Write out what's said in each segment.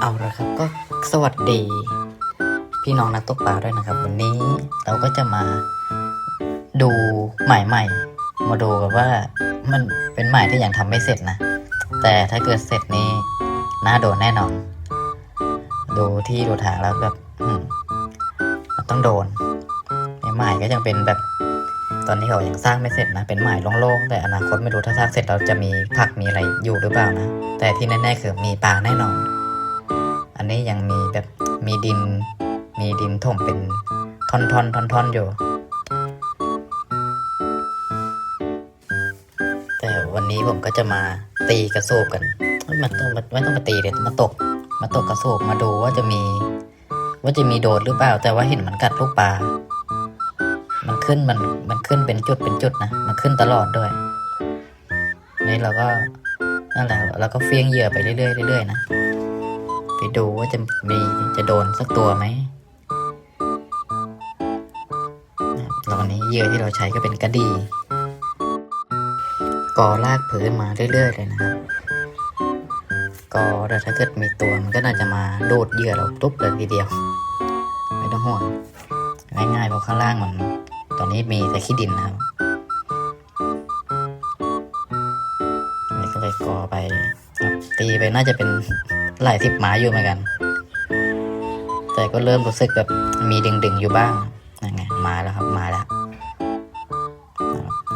เอาละครับก็สวัสดี พี่น้องนักตกปลาด้วยนะครับ วันนี้เราก็จะมาดูหมายใหม่ มาดูกันว่ามันเป็นหมายที่ยังทำไม่เสร็จนะ แต่ถ้าเกิดเสร็จนี่น่าโดนแน่นอน ดูที่ดูทางแล้วแบบ อืมมันต้องโดนไอ้หมายก็ยังเป็นแบบ ตอนนี้เขายังสร้างไม่เสร็จนะ เป็นหมายโล่งๆแต่อนาคตไม่รู้ถ้าสร้างเสร็จเราจะมีผักมีอะไรอยู่หรือเปล่านะ แต่ที่แน่ๆคือมีปลาแน่นอน อันนี้ยังมีแบบมีดิน มีดินถมเป็นท่อนๆท่อนๆอนอยู่ แต่วันนี้ผมก็จะมาตีกระโซบกันเอ้ยมันต้องไม่ต้องมาตีเลยมาตก มาตกกระโซบมาดูว่าจะมี ว่าจะมีโดดหรือเปล่า แต่ว่าเห็นมันกัดลูกปลา มันขึ้นมันมันขึ้นเป็นจุดเป็นจุดนะ มันขึ้นตลอดด้วย นี่เราก็นั่นแหละเราก็เฟี้ยงเหยื่อไปเรื่อยๆเรื่อยๆนะ ไปดูว่าจะมีจะโดนสักตัวไหมนะครับแล้ววันนี้เหยื่อที่เราใช้ก็เป็นกระดีกอลากพื้นมาเรื่อยๆเลยนะครับกอแต่ถ้าเกิดมีตัวมันก็น่าจะมาโดดเหยื่อเราตุ๊บเลยทีเดียว ไม่ต้องห่วงง่ายๆเพราะข้างล่างมัน ตอนนี้มีแต่ขี้ดินนะครับ ไปครับตีไปน่าจะเป็นหลายสิบหมาอยู่เหมือนกัน แต่ก็เริ่มรู้สึกแบบมีดึงๆอยู่บ้างนั่นไงมาแล้วครับมาแล้ว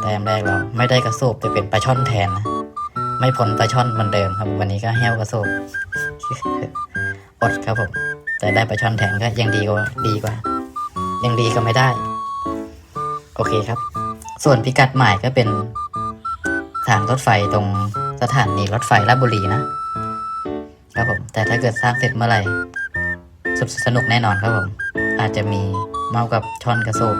แต้มแรกเราไม่ได้กระโซบแต่เป็นปลาช่อนแทนนะไม่พ้นปลาช่อนเหมือนเดิมครับ วันนี้ก็แห้วกระโซบอดครับผม แต่ได้ปลาช่อนแทนก็ยังดีกว่าดีกว่า ยังดีก็ไม่ได้ โอเคครับ ส่วนพิกัดใหมายก็เป็นทางรถไฟตรง สถานีรถไฟราชบุรีนะครับผม แต่ถ้าเกิดสร้างเสร็จเมื่อไหร่สสนุกแน่นอนครับผม อาจจะมีเมากับช่อนกระโซบ